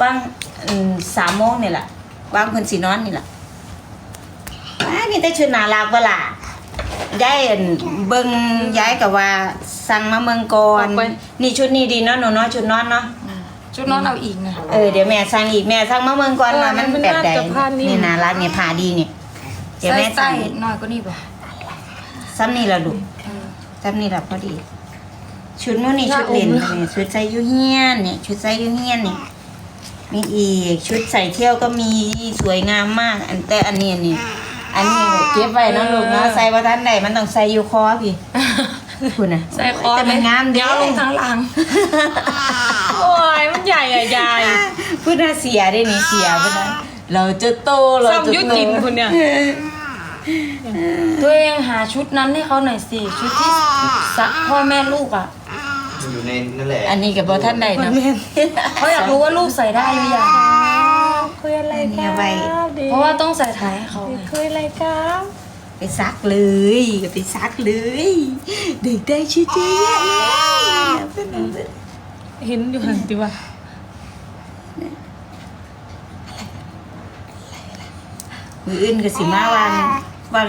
บางสามโมงนี่แหละบางคนสีนอนนี่แหละนี่ได้ชุดนารักเวลาได้เบิ้งย้ายกับว่าสั่งมาเมืองก่อนนี่ชุดนี้ดีเนาะหนูเนาะชุดนอนเนาะชุดนอนเอาอีกไงเออเดี๋ยวแม่สั่งอีกแม่สั่งมาเมืองก่อนเอามันแบบใด่นนี่นารักเนี่ยผ่าดีเนี่ยเดี๋ยวใส่แม่สั่งหน่อยก็นี่ป่ะซ้ำนี่ละลูกซ้ำนี่ละพอดี ชุดนู้นนี่ชุดเล่นนี่ชุดใส่อยูเฮียนนี่ชุดใส่อยูเฮียนนี่ มีอีกชุดใส่เที่ยวก็มีสวยงามมาก อันแต่อันนี้อันี่อันนี้เก็บไว้นะลูกนะใส่ว่าท่านใดมันต้องใส่อยู่คอพี่คุณนะใส่คอแต่มันงามเดียวลงทั้งหลังโอ้ยมันใหญ่อะใหญ่พูดน่าเสียได้นี่เสียไปไดนะเราจะโตเราจะโตยุตินคุณเนี่ยตัวเองหาชุดนั้นให้เขาหน่อยสิชุดที่พ่อแม่ลูกอะ อยู่ในนั่นแหละอันนี้กับท่านใดเนาะเขาอยากรู้ว่าลูกใส่ได้หรือยังคุยอะไรกันเพราะว่าต้องใส่ถ่ายให้เขาคุยอะไรกันไปซักเลยไปซักเลยเด็กได้ชื่อเจ๊เเห็นอยู่หันดีว่ามืออื่นก็สิมาวางวาง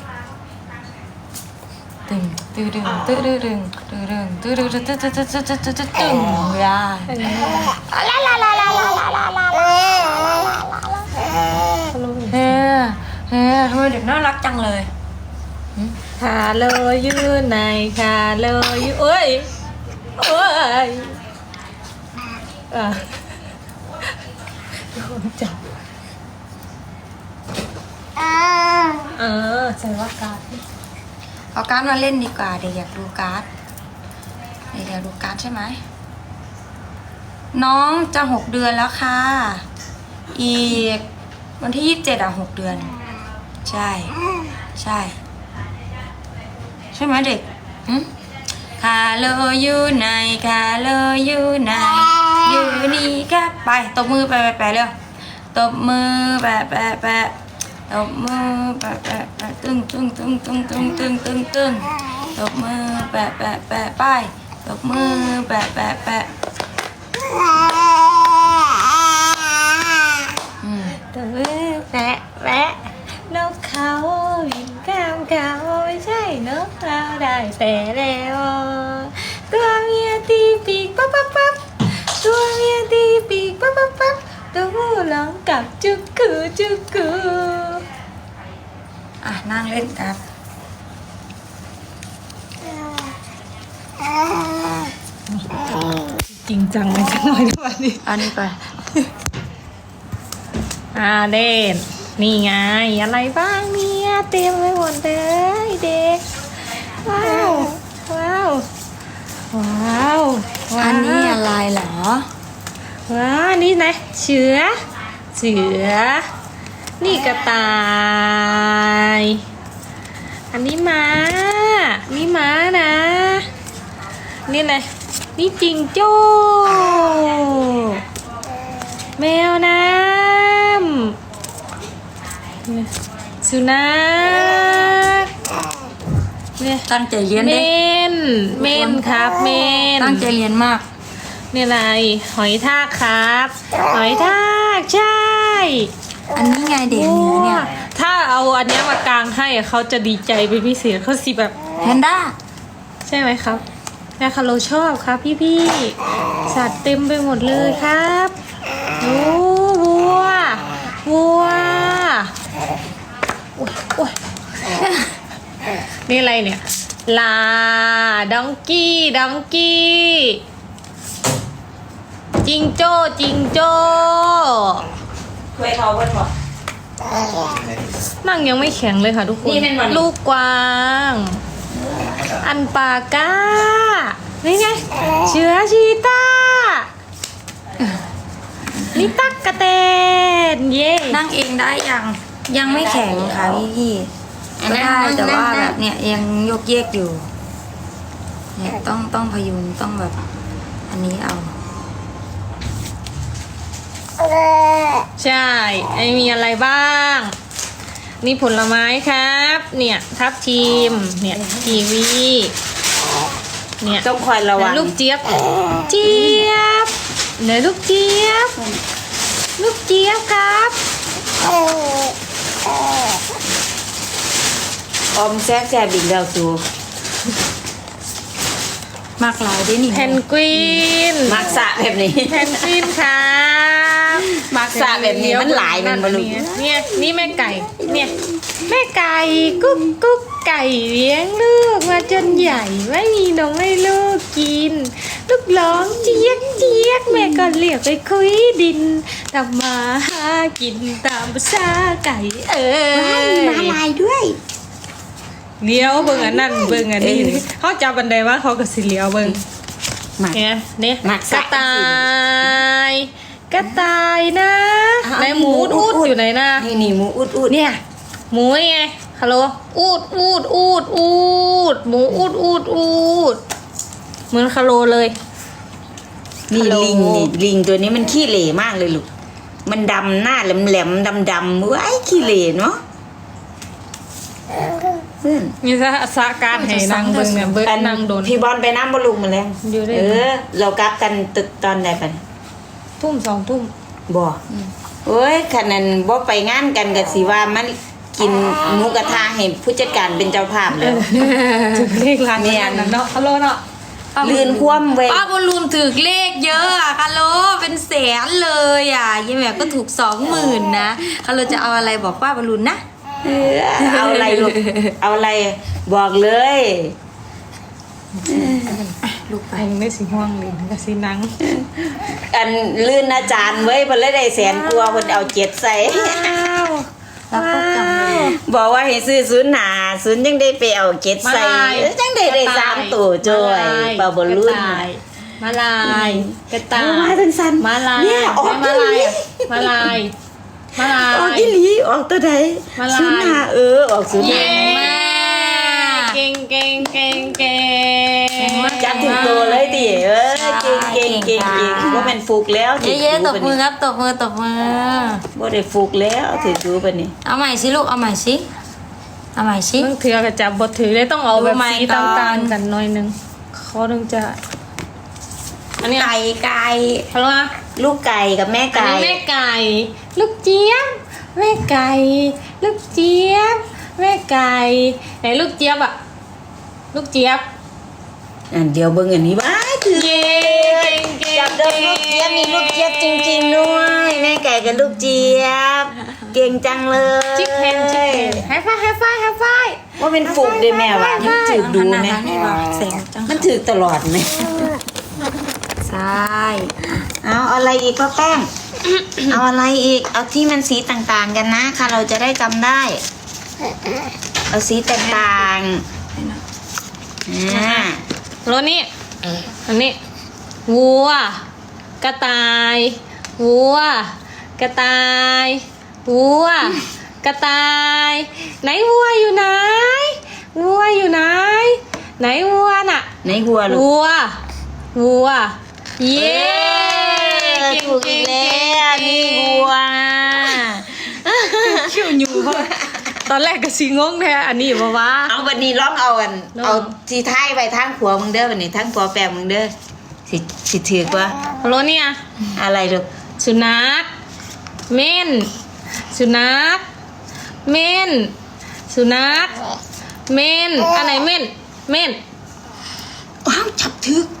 ตึงตึงตึงตึงตึงตึงตึงตึงตึงตึงตึงตึงตึงตึงตึงตึงตึงตึงยาลาลาลาลาลาลาลาลาเฮ้เฮ้ทำไมเด็กน่ารักจังเลยคาโลอยู่ไหนคาโลอยู่เอ้ยเอ้ยอะโดนจับเออใส่ว่าการด เอาการ์ดมาเล่นดีกว่า เด็กอยากดูการ์ดเด็กอยากดูการ์ดใช่ไหม น้องจะหกเดือนแล้วค่ะ อีกวันที่ยี่สิบเจ็ดอะหกเดือน ใช่ ใช่ ใช่ไหมเด็กหึคาโลอยู่ไหนคาโลอยู่ไหนอยู่นี่ครับไปตบมือไปไปไปเร็วตบมือแปะแปะแปะ ตบมือแปะแปะแปะตึ้งตึ้งตึ้งตึ้งตึ้งตึ้งตึ้งตึ้งตบมือแปะแปะแปะไปตบมือแปะแปะแปะอืมตัวแวะแวะนกเขาบินข้ามเขาไม่ใช่นกเราได้แต่แล้วตัวเมียตีปีกปั๊บปั๊บปั๊บตัวเมียตีปีกปั๊บปั๊บปั๊บตัวผู้ร้องกับจุกกูจุกกูอ่ะนั่งเล่นครับจริงจังเลยจังเลยทุกวันนี้เอานี่ไปอ่าเด่นนี่ไงอะไรบ้างเนี่ยเต็มไปหมดเลยเด็กว้าวว้าวว้าวว้าวอันนี้อะไรเหรอว้าวอันนี่นะเสือเสือ นี่กระต่าย อันนี้ม้า นี่ม้านะ นี่นะนี่จิงโจ้ แมวน้ำนี่สุนัขเนี่ยตั้งใจเรียนเมเด็กนเมนครับ เมน ตั้งใจเรียนมาก นี่อะไร หอยทากครับ หอยทาก ใช่ อันนี้ไงเด็กอันนี้เนี่ยโอ้ถ้าเอาอันเนี้ยมากางให้อะเขาจะดีใจเป็นพิเศษเขาสิแบบแพนด้า ใช่ไหมครับแม่คาโลชอบครับพี่พี่ๆสัตว์เต็มไปหมดเลยครับโอ้วัววัวโอ้ยโอ้ยนี่อะไรเนี่ย ลาดองกี้ดองกี้จิงโจ้จิงโจ้ ช่วยเขาเพิ่นบอก นั่งยังไม่แข็งเลยค่ะทุกคน นี่เป็นวัน ลูกกวาง อันปาก้า นี่ไง เชื้อชีต้า นี่ตักกะเตน เย่นั่งเองได้ยังยังไม่แข็งค่ะพี่พี่ๆก็ได้แต่ว่าแบบเนี่ยยังยกเยกอยู่เนี่ยต้องต้องพยุงต้องแบบ อันนี้เอา ใช่ ไอมีอะไรบ้าง นี่ผลไม้ครับ เนี่ย ทับทีม เนี่ยกีวี เนี่ยต้องคอยระวังลูกเจี๊ยบ เจี๊ยบไหนลูกเจี๊ยบ ลูกเจี๊ยบครับออมแซกแซบอีกแล้วสูมากหลายด้วยนี่เพนกวินมักสะแบบนี้เพนกวินครับ มักสะแบบนี้มันหลายมันบ่ลูกเนี่ยนี่แม่ไก่ เนี่ย แม่ไก่กุ๊กกุ๊กไก่เลี้ยงลูกมาจนใหญ่ไม่มีนมให้ลูกกิน ลูกร้องเจี๊ยกเจี๊ยกแม่ก็เรียกไปคุยดินทำมาหากินตามภาษาไก่เอ้ยมาลายด้วยเลี้ยวเบิ่งอันนั่นเบิ่งอันนี้เออเขาจับบันไดว่าเขาก็สิเลี้ยวเบิ่งมาเนี่ยเนี่ยหมักกสะระต่าย กระต่ายนะอะในหมูหมูอูดอูดอยู่ไหนนะนี่นี่หมูอุดอุดเนี่ย หมูไงฮัลโหลอูดอูดอูดอูดหมูอูดอูดอูดเหมือนคาโลเลยนี่ฮัลโหลลิงนี่ลิงตัวนี้มันขี้เหร่มากเลยลูกมันดำหน้าแหลมแหลมดำดำๆว้ายขี้เหร่เนาะเพื่อนมีสะสะการให้นางเบิ่งเนี่ยเบิ่งนางโดนพี่บอลไปน้ำบอลลูกมาแล้วอยู่ด้วยเออ เรากลับกันตึกตอนใดปัน ทุ่มสองทุ่ม บ่โอ้ยขนาดบ่ไปงานกันก็สิว่ามันกินหมูกระทะให้ผู้จัดการเป็นเจ้าภาพแล้วถึงเลขร้านเนี่ยนั้นเนาะฮัลโหลเนาะลื่นคว่ำเว้ยป้าบอลลูนถือเลขเยอะอะคาโลเป็นแสนเลยอะยี่แม่ก็ถูกสองหมื่นนะคาโลจะเอาอะไรบอกป้าบอลลูนนะเออเอาอะไรลูกเอาอะไรบอกเลย ลูกไปไปไม่สิห่วงเลยก็สินัง อันลื่นอาจารย์เว้ยเพิ่นเลยได้แสนกว่าเพิ่นเอาเจ็ดใส่แล้วก็จำเลย บอกว่าให้ซื้อศูนย์หาศูนย์ยังได้ไปเอาเจ็ดใส่มาลายเอ้ยจังได้ได้สามตัวจ้อยเบาบอลลุ่น มาลายกระต่ายเอามาจังสันมาลายเนี่ยออกไม่อีมาหลาลียอะมาลายมาลาออกยอีหลีออกตัวใดมาลาย ศูนย์หาเออออกศูนย์หาเย้มาก เก่งเก่งเก่งเก่ง จับถึงตัวเลยดิเออเก่งเก่งเก่งเก่งว่าเป็นฟุกแล้วเย้ๆตบมือครับตบมือตบมือว่าได้ฟุกแล้วถือดูปะนี่เอาใหม่สิลูกเอาใหม่สิเอาใหม่สิต้องถือกระจับบทถือเลยต้องเอาแบบดูไม้สีก่อนต่างๆกันหน่อยนึงเขาถึงจะอันนี้ไก่ไก่ฮัลโหลอะลูกไก่กับแม่อันไก่นี้แม่ไก่ ลูกเจี๊ยบแม่ไก่ ลูกเจี๊ยบแม่ไก่ไหนลูกเจี๊ยบอะลูกเจี๊ยบ อันเดียวเบิ่งอันนี้ว้ายถือเย้เก่งเก่งจับได้ลูกเจี๊ยบมีลูกเจี๊ยบจริงๆด้วยแม่ไก่กับลูกเจี๊ยบ เก่งจังเลยชิคแฮนชิคแฮนไฮไฟไฮไฟไฮไฟว่าเป็นฟุกเด้แม่วะมันถือดูไหมขนานี้ว่าแสงจังมันถือตลอดไหมใช่เอาอะไรอีกป้าแป้งเอาอะไรอีก เอาที่มันสีต่างๆกันนะค่ะ เราจะได้จำได้ เอาสีต่างๆอ่า รถนี่อันนี้วัว กระต่ายวัว กระต่ายวัว กระต่าย ไหนวัวอยู่ไหนวัวอยู่ไหน ไหนวัวน่ะในหัวลูกวัววัว เย้เออถูกอีกแล้วนี่วัวคิวอยู่เพราะ ตอนแรกก็สิงงแท้อันนี้บอกว่า เอาวันนี้ร้องเอาอันลองเอาทีท้ายไปทางขัวมึงเด้อวันนี้ทางขัวแปลมึงเด้อสิสิถือกว่ารถเนี่ยอะไรลูกสุนัขเม่นสุนัขเม่นสุนัขเม่นอันไหนเม่นเม่นอ้าวจับถือกเอา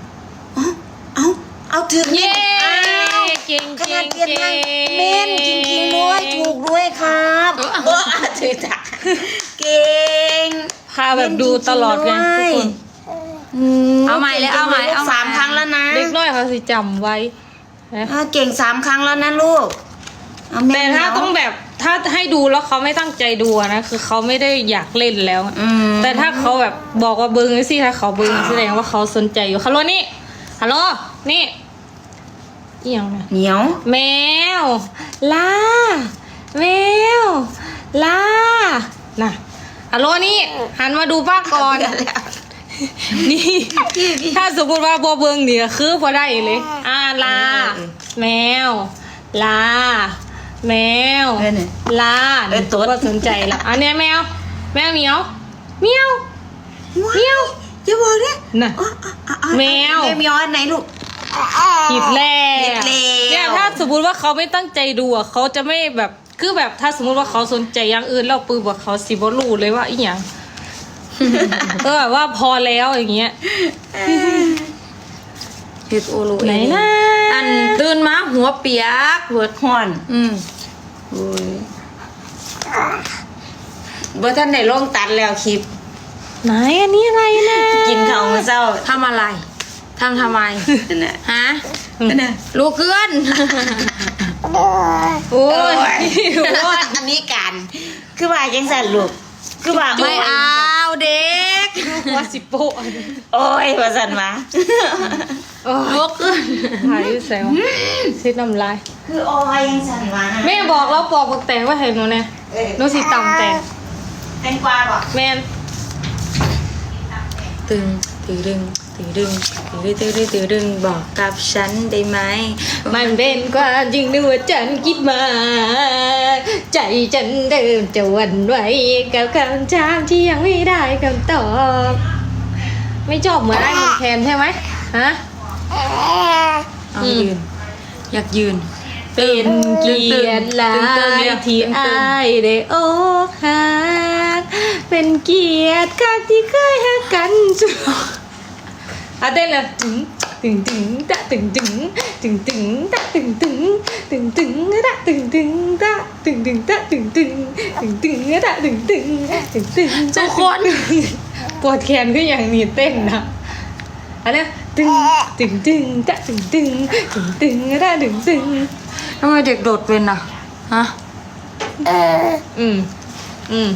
เอาเอาถือกเย้อ้าวเก่งขเก่นาดงเปลี่ยนเก่ทางเม่นจริงๆด้วยถูกด้วยครับโอ้ถือจักเก่งพพาแบบดูตลอดไงทุกคนเอาใหม่เลยเอาใหม่เอาใหม่สามครั้งแล้วนะเด็กน้อยเขาสิจำไว้นะอ่าเก่งสามครั้งแล้วนะลูกเอาม่แต่ถ้าเหนียวต้องแบบถ้าให้ดูแล้วเขาไม่ตั้งใจดูอะนะคือเขาไม่ได้อยากเล่นแล้วอะอืมแต่ถ้าเขาแบบบอกว่าเบิ้งสิถ้าเขาเบิ้งแสดงว่าเขาสนใจอยู่ฮัลโหลนี่ฮัลโหลนี่ เอียงนะเหนียว แมวลาแมวลาน่ะฮัลโหลนี่หันมาดูป้าก่อนนี่ถ้าสมมติว่าบัวเบิงเนี่ยคือพอได้เลยอ่าลา แมวลา แมวเออเนี่ยลาเออตุ๊ดก็สนใจละอันเนี้ยแมว แมวเหมียวเหมียวเหมียวอย่าบอกเนี่ยน่ะอะอะอะแมวแมวเหมียวอันไหนลูก ผิดแล้ผิดวแล้ว เนี่ยถ้าสมมุติว่าเขาไม่ตั้งใจดูอะเขาจะไม่แบบคือแบบถ้าสมมุติว่าเขาสนใจอย่างอื่นแล้วปืนบอกเขาสิบรู้เลยว่าอีหยัง ก็แบบว่าพอแล้วอย่างเงี้ยเฮ็ดโอโลไหนนะอันตื่นมาหัวเปียกหัวห่อน อืมโอ้ยบ่ท่านได้ลงตัดแล้วคลิปไหนอันนี้อะไรนะกินข้าวมื้อเช้าทำอะไร ทำทำไมนั่นน่ะฮะนั่นน่ะลูกเกือนโอ้ยโอ้ยอันนี้การคือว่าจังสั่นลูกคือว่าไม่เอาเด็กว่าสิโปะโอ้ยว่าสั่นมาโอ้ยลูกเกือนหายอยู่แซวเช็ดน้ำลายคือโอ้ยยังสั่นมานะแม่บอกแล้วปอกบักแตงว่าเห็นหนูเนี่ยเออหนูสิตำแตงแตงกวาบ่แมนตึง ตึงดึงตึงดึงตึงดึงตึงดึงตึงดึงบอกกับฉันได้ไหมมันเป็นความจริงนึกว่าฉันคิดมา ใจฉันเดิมจะหวันไหวกับคำถามที่ยังไม่ได้คำตอบ ไม่จบเหมือนไอ้คนแคนใช่ไหมฮะเอาอืมยืน อยากยืน เป็นเกียรติหลาตึงๆยเร็วที่ตึงๆอายได้อกหัก เป็นเกียรติคักที่เคยหักกันจุอะเต้นเลยตึงตึงตึงตะตึงตึงตึงตึงตะตึงตึงตึงตึงตะตึงตึงตะตึงตึงตะตึงตึงตึงตึงตะตึงตึงตึงตึงทุกคนปวดแขนก็อย่างนี้เต้นนะอันนี้ตึงตึงตึงตะตึงตึงตึงตึงตะตึงตึงทำไมเด็กโดดเป็นอะฮะเอออืมอืม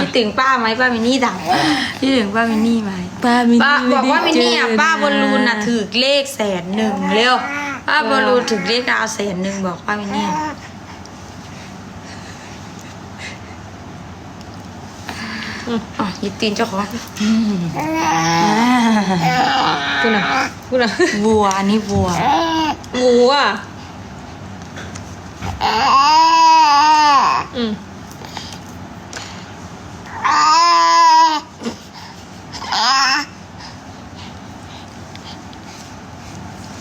คิดถึงป้าไหมป้ามินนี่ดังคิดถึงป้ามินนี่ไหมป้ามิป้าบอกว่ามินนี่อะป้าบอลลูนอะถือเลขแสนหนึ่งเร็วป้าบอลลูนถือเลขดาวแสนหนึ่งบอกป้ามินนี่อ๋อหยิบตีนเจ้าของคุณอะคุณอะวัวอันนี้วัวหมูอะอืม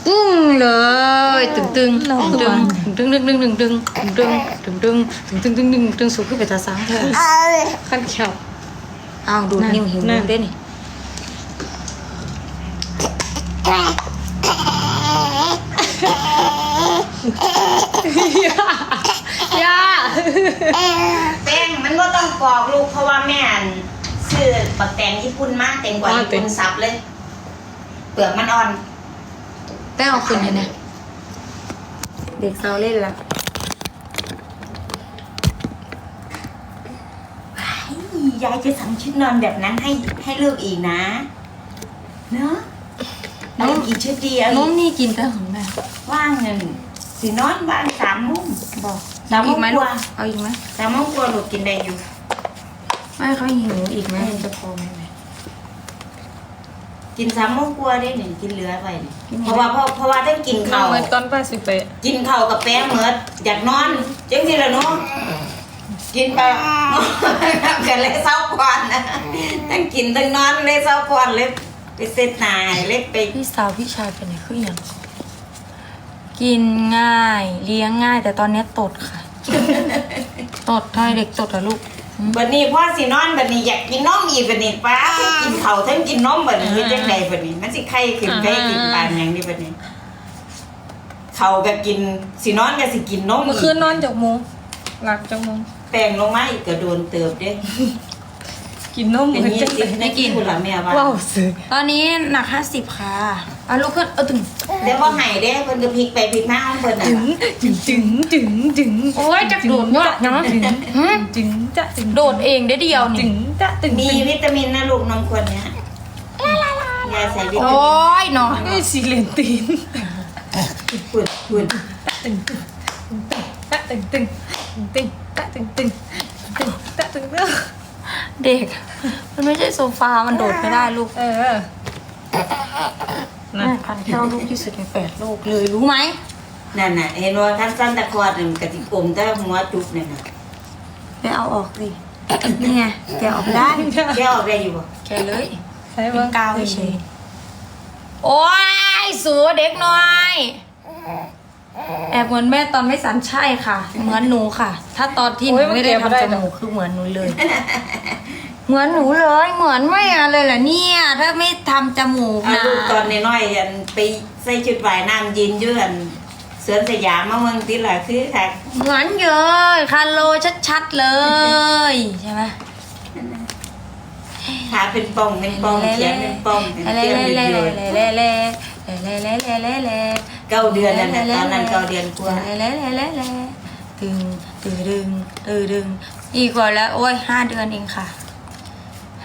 ตึ้งเลยตึงตึงตึงตึงตึงตึงตึงตึงตึงตึงตึงตึงตึงตึงตึงตึงตึงสูงขึ้นไปตาสังเถอะขั้นเขียวเอาดูดนิ้วหิวนั่นิ้วนเด้นี่ ย่าแป้งมันก็ต้องกรอกลูกเพราะว่าแม่อันซื้อปักแตงญี่ปุ่นมากแตงกวาญี่ปุ่นซับเลย เปลือกมันอ่อน แป้งเอาคืนเห็นไหมเด็กเราเล่นละยายจะสั่งชุดนอนแบบนั้นให้ให้ลูกอีกนะเนอะเอาอีกชุดเดียวน้มนี่กินแต่ของแม่ว่างเงินสีนอนบ้านสามมุมบอก สามโมอีงกไหมกลูกว่าเอาอีกไหมสามโมงกว่าลูกกินได้อยู่ไม่เขาหิวอีกไหมจะพอไหมแม่กินสามโมงกว่าได้หนึ่งกินเหลือไปนี่กินไม่เพราะว่าเพราะเพราะว่าต้องกินข้าวเมื่อตอนป้าสิเปะกินข้าวกับแป้งเหมือดอยากนอนจังสิละเนาะกินไปกันเลยเศร้าก่อนนะทั้งกินทั้งนอนเลยเศร้าก่อนเลยไปเสร็จนายเลยไปพี่สาวพี่ชายเป็นไงคืออย่าง กินง่าย เลี้ยงง่าย แต่ตอนเนี้ยตดค่ะ ตดทำไมเด็กตดอะลูก บัดนี้พ่อสินอนบัดนี้อยากกินนมอีกบัดนี้ป้าทั้งกินข้าวทั้งกินนมบัดนี้เฮ็ดจังไดบัดนี้มันสิไข้ขึ้นไข้ขึ้นปานหยังนี่บัดนี้เขาวก็กินสินอนก็สิกินนมเมื่อคืนนอนจากโมงหลับจากโมง แป้งลงมาอีกก็โดนเติบเด้ กินนมเป็นเหมือนยี่จังสิบได้กินคุณละแม่ว่าว้าวซื้อตอนนี้หนักห้าสิบค่ะเอาลุกขึ้นเอาตึงเดี๋ยวพอหายได้เพิ่นก็พลิกไปพลิกมาของเพิ่นน่ะจึงจึงจึงจึงโอ้ยจะโดดยอดเนาะจึงจึงจะจึงโดดเองได้เดียวจึนี่งจะจึงมีวิตามินนะลูกนมขวดเนี้ยยาใส่วิตาโอ้มินยเนาะไอ้สีเลนตีนขุดขุดตึงตึงตะตึงตึงตึงตะตึงตึงตึงตะตึงตึง เด็ก มันไม่ใช่โซฟา มันโดดไม่ได้ลูกเออแม่พันแค่ลูกที่สุดในแปดโลกเลยรู้ไหมนั่นน่ะเห็นว่าท่านสั้นตะคอดนั่นกะติกลมแต่หัวจุกนั่นน่ะไปเอาออกสินี่ไงแกะออกได้แกออกได้อยู่บ่แกะเลยใช้เป็เบิ้นงกาวเฉยโอ้ยสูเด็กน้อย แอบเหมือนแม่ตอนไม่สันใช่ค่ะ เหมือนหนูค่ะ ถ้าตอนที่หนูไม่ได้ทำจมูกคือเหมือนหนูเลย เหมือนหนูเลยเหมือนไม่อะเลยเหรอเนี่ย ถ้าไม่ทำจมูกอะนะ ลูกตอนน้อยๆอันไปใส่ชุดว่ายน้ำยืนอยู่อันสวนสยามมาเมืองติล่ะคือค่ะเหมือนเลยคาโลชัดๆเลย ใช่ไหมขาเป็นป่องเป็นป่องเขียนเป็นป่องเป็นเล่เตี้ยมเล่เดืเล่อดเล่ เล่เล่เล่เล่เล่เล่เล่เก้าเดือนนั่นน่ะตอนนั้นเก้าเดือนกว่าเล่เล่เล่เล่เล่ตึงตึงดึงตึงดึงอีกกว่าแล้วโอ้ยห้าเดือนเองค่ะ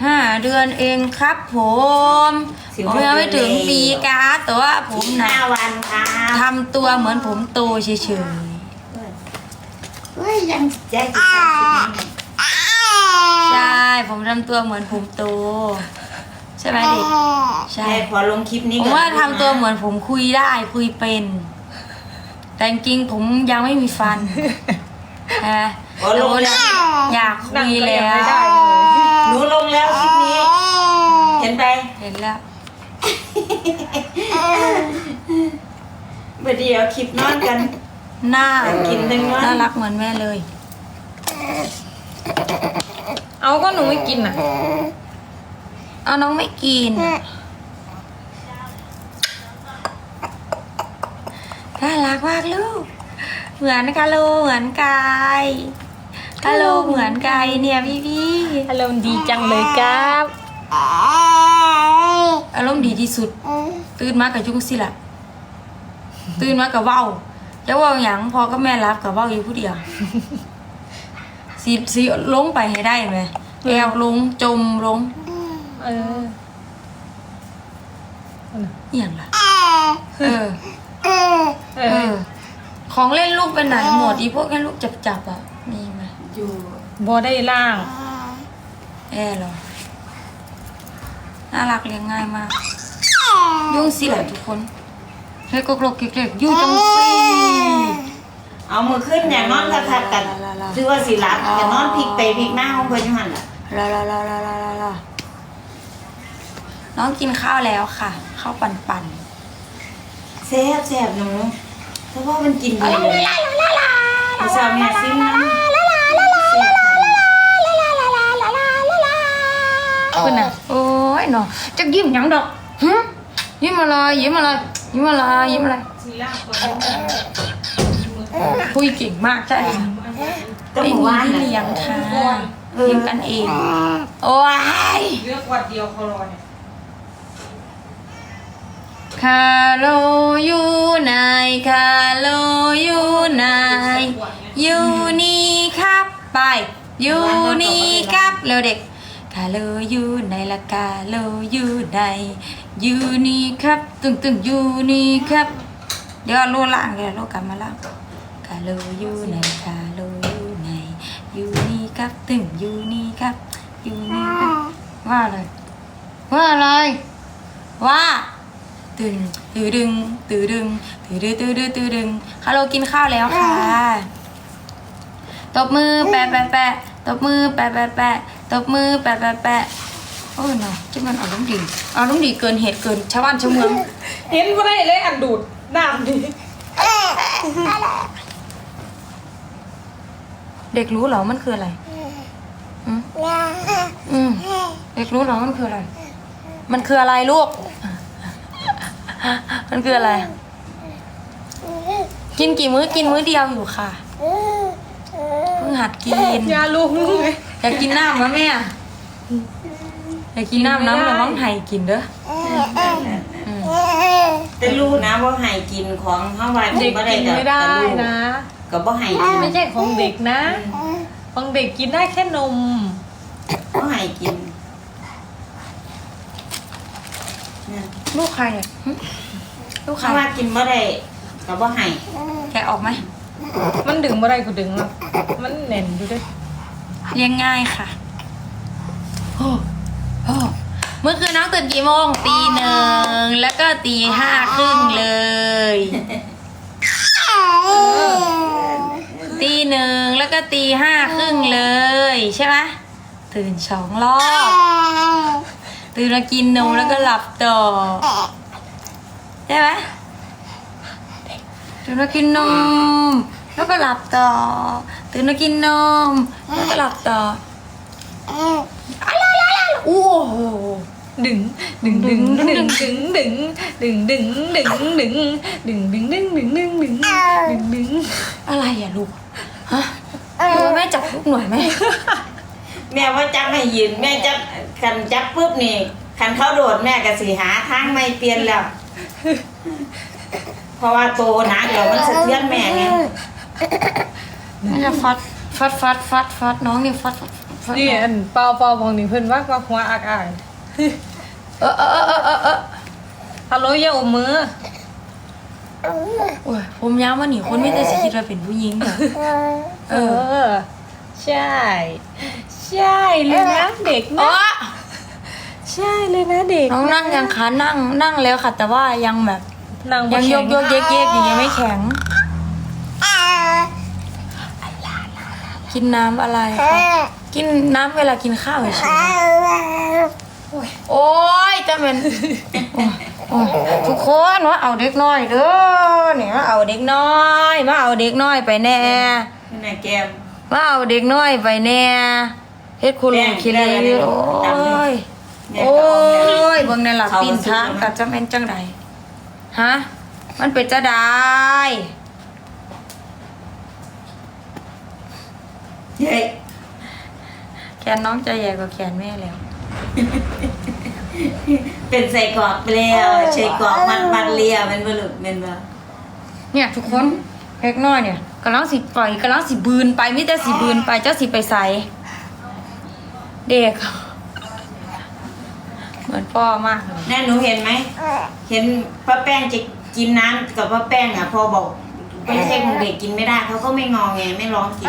ห้าเดือนเองครับผมผมยังไม่ถึงปีกาแต่ว่าผมนะห้าวันค่ะทำตัวเหมือนผมโตเฉยเฮ้ยยังใจจิตใจชุดนี้ๆใช่ผมทำตัวเหมือนผมโต ใช่ไหมเด็กใช่แม่พอลงคลิปนี้ผมก่อนว่าทำตัวเหมือนผมคุยได้คุยเป็น แต่จริงๆผมยังไม่มีฟันฮะพอลงแล้วอยากคุนั่งยก็แล้ยังวไม่ได้เลยหนูลงแล้วคลิปนี้ เห็นไปเห็นแล้วเดี๋ยวคลิปนอนกัน หน้ากินทั้งวันน่ารักเหมือนแม่เลย เอาก็หนูไม่กินอะ เอาน้องไม่กินน่ารักมากลูก เหมือนกาโลเหมือนกายกาโลเหมือนกายเนี่ยพี่พี่อารมณ์ดีจังเลยครับอารมณ์ดีที่สุด ตื่นมากับจุ้งสิละตื่นมากับเว้าจะเว่าหยังพอก็แม่รับกับเว้าอยู่ผู้เดียวสิสิลงไปให้ได้ไหมแอวลงจมลง เอออหย่างล่ะเออเอเอออ ของเล่นลูกไปไหนหมดอีพวกแค่ลูกจับจับๆอะมีไหมอยู่บอได้ล่าง แอร์เหรอ น่ารักเลี้ยงง่ายมาก ยุ่งสิแหละทุกคนเฮ้ยกกลกเกล็กๆยุ่งจังสิเอามือขึ้นอย่างนอนคักๆกันคือว่าสิรับจะนอนพลิกไปพลิกมาของเพิ่นอยู่หั่นล่ะลาลาลาลาลาลาลา น้องกินข้าวแล้วค่ะข้าวปั่นปั่นแซ่บแซ่บหนูเพราะว่ามันกินดีเลยเอาซาแม่ซิมนะแซ่บค่ะคุณน่ะโอ้ยเนาะจะยิ้มหยังดอกหึยิ้มอะไรยิ้มอะไรยิ้มอะไรยิ้มอะไรคุยเก่งมากใช่ค่ะก็ไม่หมู่มีบ้านที่น่ะเลี้ยงค่ะเลี้ยงกันเอง โอ้ยเลือกวัดเดียวคอรอเนี่ย คาโลอยู่ไหนคาโลอยู่ไหนอยู่นี่ครับไป อยู่นี่ครับเร็วเด็กคาโลอยู่ไหนละคาโลอยู่ไหนอยู่นี่ครับตึงตึงอยู่นี่ครับ เดี๋ยวโลล่างเดี๋ยวโลกลับมาล่างคาโลอยู่ไหนคาโลอยู่ไหนอยู่นี่ครับตึงอยู่นี่ครับอยู่นี่ครับว่าอะไรว่าอะไรว่า ตึงตือดึง ตือดึง ตือดื้อตือดื้อตือดึงคาโลกินข้าวแล้วค่ะ ตบมือแปะแปะแปะตบมือแปะแปะแปะตบมือแปะแปะแปะโอ้ยเนาะที่มันเอาล้มณ์ดีเอาล้มณ์ดีเกินเหตุเกินชาวบ้านชาวเมืองเห็นว่าได้เลยอันดูดน้ำดีเด็กรู้เหรอมันคืออะไรอืมอืมเด็กรู้เหรอมันคืออะไร มันคืออะไรลูก มันคืออะไร กินกี่มื้อกินมื้อเดียวอยู่ค่ะเพิ่งหัดกินยาลูกไงอยากกินน้ำมะแม่ให้กินน้ำน้ำแล้วน้องไห้กินเด้ออืมแต่รู้นะว่าให้กินของเฮาไว้เด็กบ่กินกับไม่ได้กับลูกนะก็บ่ให้กินไม่ใช่ของเด็กนะของเด็กกินได้แค่นมบ่ให้กินนั่น ลูกใครอะหึลูกใครถ้าว่ากินบ่ได้ก็บ่ให้แกะออกไหมมันดึงบ่ได้กูดึงหรอกมันแน่นดูด้วยเลี้ยงง่ายค่ะโอ้โอ้เมื่อคืนน้องตื่นกี่โมงตีหนึ่งแล้วก็ตีห้าครึ่งเลย ตีหนึ่งแล้วก็ตีห้าครึ่งเลย ใช่ไหมตื่นสองรอบ ตื่นมากินนมแล้วก็หลับต่อใช่ไหมตื่นมากินนม แล้วก็หลับต่อ ตื่นมากินนม แล้วก็หลับต่ออะไรอะไรโอ้โหดึงดึงดึงดึงดึงดึงดึงดึงดึงดึงดึงดึงดึงดึงดึงดึงดึงดึงอะไรอะลูกฮะลูกแม่จับลูกหน่อยไหม แม่ว่าจับให้ยืนแม่จับคันจับปุ๊บนี่คันเข้าโดดแม่ก็สิหาทางไม่เปลี่ยนแล้ว เพราะว่าโตนะเดี๋ยวมันสะเทือนแม่ไงแม่จะฟัดฟัดฟัดฟัดฟัดน้องนี่ฟัดฟัดฟัดนี่อันเป่าเป่าบองนี่เพิ่นว่าว่าหัวอากอากเออเออเออเออเออเออฮัลโหลอย่าอมมือโอ้ยผมยาวมาหนิคนไม่ได้สิคิดว่าเป็นผู้หญิงเหรอเออ ใช่ ใช่เลยนะเด็กอ๋นะอใช่เลยนะเด็กน้องนั่งยังคะนั่งนั่งแล้วค่ะ แต่ว่ายังแบบนางบ่ยังยแข็กยกเย็กเย็กอยู่ยังไม่แข็งกินน้ำอะไรคะกินน้ำเวลากินข้าวเฉยๆโอ้ยจะเป็นโอ้ยโอ้ยทุกคนว่าเอาเด็กน้อยเด้อเนี่ยมาเอาเด็กน้อยมาเอาเด็กน้อยไปแน่นี่นะแก้มมาเอาเด็กน้อยไปแน่ เฮ็ดคุณลุงคิดเลยโอ้ยแม่โอ้ก็เอาแม่ยเบิ่งในหลักเขาปีนทางมันสุดแล้วกับจะเป็นจังไดฮะมันเป็นจะได้เฮ้ยแขนน้องจะใหญ่กว่าแขนแม่แล้ว เป็นใส่กรอกไปแล้วใส่กรอกมันมันเลียมันบ่ลูกแม่นบ่เนี่ย ทุกคนเล็กน้อยเนี่ยกำลังสิปล่อยกำลังสิบืนไปมิแต่สิบืนไปเจ้าสิไปใส่ เด็ก เหมือนพ่อมากเลยแน่หนูเห็นไหม เห็นป้าแป้งจะกินน้ำกับป้าแป้งอะพอบอกไม่ใช่ของเด็กกินไม่ได้เขาก็ไม่งอแงไม่ร้องกิน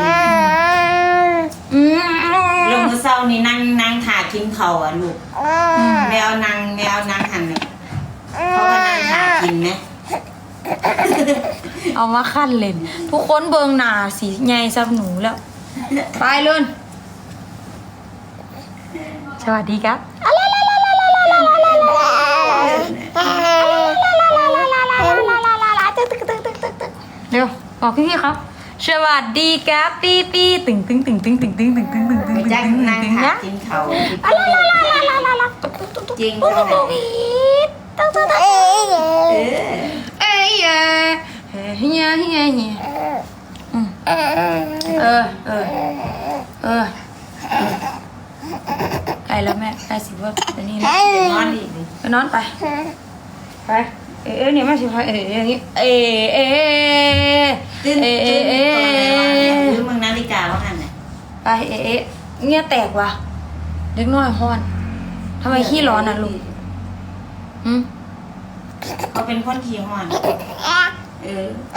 อืมลงมือเศร้านี่นั่งนั่งถ่ากินเขาวอะลูกแมวนางแมวนางหันเนี่ยเขาก็นั่งถ่ากินนะเอามาขั้นเล่นทุกคนเบิงหนาสีใหญ่ซับหนูแล้ว ไปเลย สวัสดีครับเร็วบอกพี่ๆครับ สวัสดีครับปีปีตึงตึงตึงตึงตึงตึงตึงตึงตึงตึงไปตึงจักตึงนั่งตึงถ่านะกินเขาวจริงจังเลยเออเอ้ยเอ้ยเฮ้ยเฮ้ยเฮ้ยเฮ้ยอืมเออเออเออเออใกล้แล้วแม่ใกล้สิว่าอันนี้แล้วเดี๋ยวนอนอีกดิไปนอนไป ไป เอ๊ะเนี่ยมาสิพาเอ๊ะอย่างนี้ เอ๊ะเอ๊ะตื่นเอ๊ะตื่เอ๊ะนเอ๊ตัวอะไรวะเนี่ยะหรือมึงนาฬิกาว่าหันน่ะไปเอ๊ะเอ๊ะเงี้ยแตกว่ะเด็กน้อยฮ้อนทำไมขี้ร้อนอะลุงหืมเขาเป็นคนขี้ห้อน เออ เ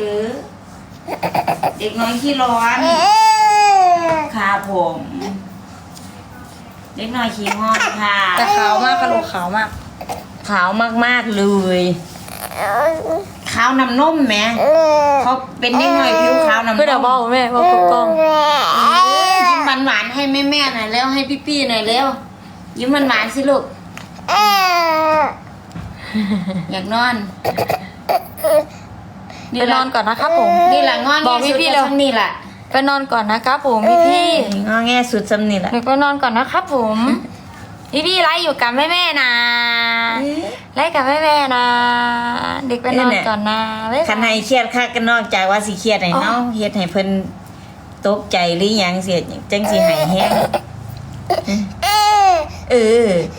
ออ เด็กน้อยขี้ร้อนค่ะผม เด็กน้อยขี้ห้อนค่ะ แต่ขาวมากค่ะลูกขาวมาก ขาวมากๆเลย ขาวน้ำนมแหมเขาเป็นเด็กน้อยผิวขาวน้ำนเพื่อเดี๋ยวมเบาแม่ว่าถูกต้องยิ้มหวานๆให้แม่ๆหน่อยแล้วให้พี่ๆหน่อยแล้วยิ้มหวานๆสิลูกอยากนอนไปนอนก่อนนะครับผมนี่แหละงอบอกแงสุดพี่ๆก็เร็วซ้ำนี่แหละ ไปนอนก่อนนะครับผมพี่พี่งอแงสุดซ้ำนี่แหละเด็กไปนอนก่อนนะครับผมพี่พี่ไลฟ์อยู่กับแม่แม่ๆนะไลฟ์กับแม่แม่ๆนะเด็กไปนอนก่อนนะบ๊ายบายคันให้เครียดคักกันนอกจากว่าสิเครียดให้อ๋อเนาะเฮ็ดให้เพิ่นตกใจหรือหยังเสียจังสิให้แฮงเออ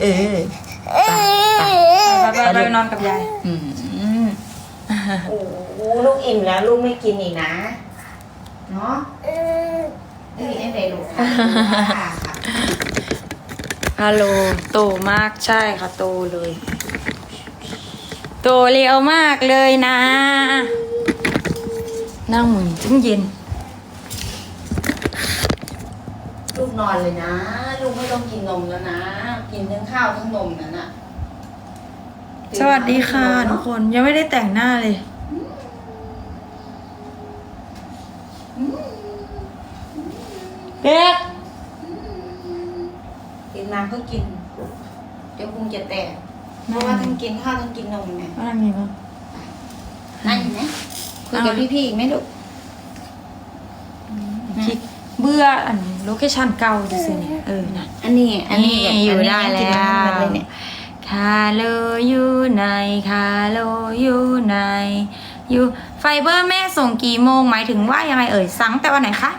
เออไปไปไปนอนกับยายอืมโอ้โหลูกอิ่มแล้วลูกไม่กินอีกนะ เนาะนี่ไอ้ไหนลูกค่ะค่ะฮัลโหลโตมากใช่ค่ะโตเลย โตเร็วมากเลยนะ นั่งหมุนจึงเย็น ลูกนอนเลยนะ ลูกไม่ต้องกินนมแล้วนะ กินทั้งข้าวทั้งนมนั่นน่ะสวัสดีค่ะทุกคนยังไม่ได้แต่งหน้าเลย เด็กกินน้ำก็กิน เดี๋ยวคงจะแตกเพราะว่าทั้งกินข้าวทั้งกินนมไงอะไรมีบ้างนั่งอยู่ไหมคุยกับพี่ๆอีกไหมลูกคลิกเบื่ออันโลเคชั่นเก่าดิสิเนี่ยเออนะอันนี้ อันนี้นี่อยู่ได้แล้วอันนี้กินน้ำมันเลยเนี่ยคาโลอยู่ไหนคาโลอยู่ไหนอยู่ไฟ เบอร์แม่ส่งกี่โมงหมายถึงว่ายังไงเอ่ยสั่งแต่วันไหนคะ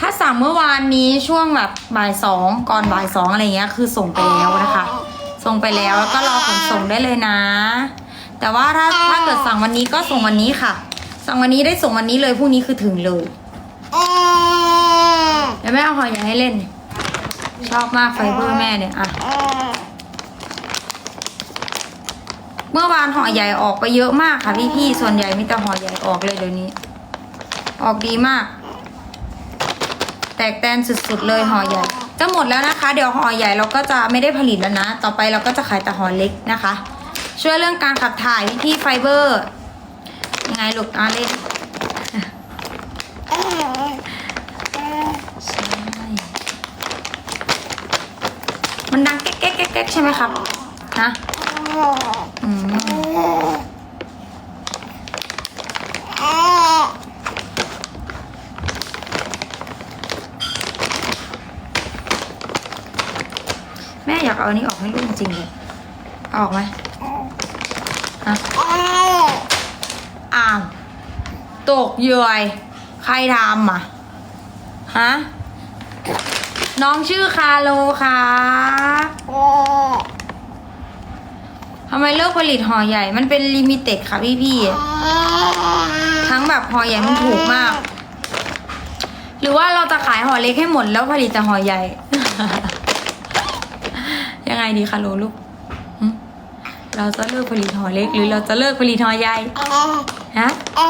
ถ้าสั่งเมื่อวานนี้ช่วงแบบบ่ายสองก่อนบ่ายสองอะไรเงี้ยคือส่งไปแล้วนะคะ ส่งไปแล้วแล้วก็รอขนส่งได้เลยนะ แต่ว่าถ้าถ้าเกิดสั่งวันนี้ก็ส่งวันนี้ค่ะ สั่งวันนี้ได้ส่งวันนี้เลยพรุ่งนี้คือถึงเลยเดี๋ยวแม่เอาหอยใหญ่ให้เล่น ชอบมากไฟเบอร์แม่เนี่ยอะ เมื่อวานห่อใหญ่ออกไปเยอะมากค่ะพี่ๆส่วนใหญ่มีแต่ห่อใหญ่ออกเลยเดี๋ยวนี้ ออกดีมาก แตกแตนสุดๆเลยห่อใหญ่จะหมดแล้วนะคะ เดี๋ยวห่อใหญ่เราก็จะไม่ได้ผลิตแล้วนะ ต่อไปเราก็จะขายแต่ห่อเล็กนะคะ ช่วยเรื่องการขับถ่ายพี่ๆไฟเบอร์ยังไงลูกอาเล่นใช่มันดังแก๊กแก๊กแก๊กแก๊กใช่ไหมครับฮะอืม แม่อยากเอาอันนี้ออกให้ลูกจริงๆเลยออกไหมฮะอ้าว ตกเยื่อยใครทำอะ ฮะ น้องชื่อคาโลค่ะ ทำไมเลิกผลิตห่อใหญ่ มันเป็นลิมิเต็ดค่ะพี่พี่ทั้งแบบห่อใหญ่มันถูกมาก หรือว่าเราจะขายห่อเล็กให้หมดแล้วผลิตแต่ห่อใหญ่ ยังไงดีคะโลลูก เราจะเลิกผลิตห่อเล็ก หรือเราจะเลิกผลิตห่อใหญ่ ฮะโอ้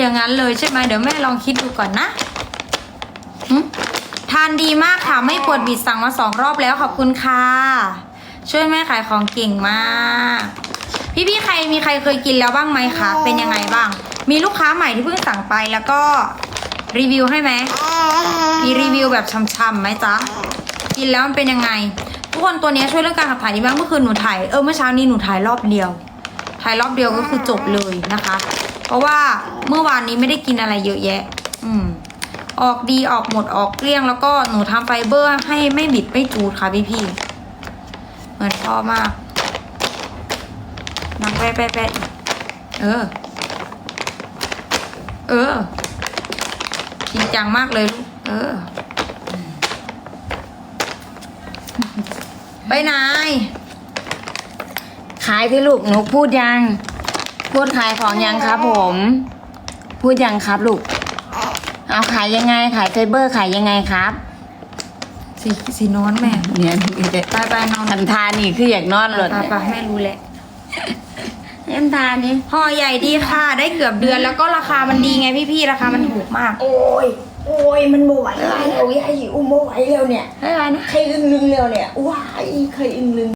อย่างนั้นเลยใช่ไหมเดี๋ยวแม่ลองคิดดูก่อนนะทานดีมากค่ะ ไม่ปวดบิดสั่งมาสองรอบแล้วขอบคุณค่ะ ช่วยแม่ขายของเก่งมาก พี่ๆใครมีใครเคยกินแล้วบ้างไหมคะ เป็นยังไงบ้าง มีลูกค้าใหม่ที่เพิ่งสั่งไปแล้วก็รีวิวให้ไหมมีรีวิวแบบช่ำๆไหมจ๊ะ กินแล้วมันเป็นยังไง ทุกคนตัวเนี้ยช่วยเรื่องการขับถ่ายดีมากเมื่อคืนหนูถ่าย เออเมื่อเช้านี้หนูถ่ายรอบเดียว ถ่ายรอบเดียวก็คือจบเลยนะคะ เพราะว่าเมื่อวานนี้ไม่ได้กินอะไรเยอะแยะ อืมออกดีออกหมดออกเกลี้ยงแล้วก็หนูทำไฟเบอร์ให้ไม่บิดไม่จูดค่ะพี่พี่ๆเห มือนพ่อมากนังแปะแปะแปะเออ เออ จริงจังมากเลยลูก เออ ไปไหน ขายที่ลูกหนูพูดยัง พูดขายของยังครับผม พูดยังครับลูก เอาขายยังไง ขายไฟเบอร์ขายยังไงครับ สีสีนอนแม่เนี่ยนี่เด็กไปไปนอนทันทานนี่คืออยากนอนหลดไปไปแม่รู้แหละทันทานนี่ห่อใหญ่ดีค่ะ ได้เกือบเดือนแล้วก็ราคามันดีไงพี่ๆราคามันถูกมาก โอ้ยโอ้ยมันบ่ไหวแล้วโอ้ยไอ้อุ้มบ่ไหวแล้วเนี่ยเฮ้ยอะไรนะใครอึ้งลึงแล้วเนี่ยว้ายใครอึ้งลึง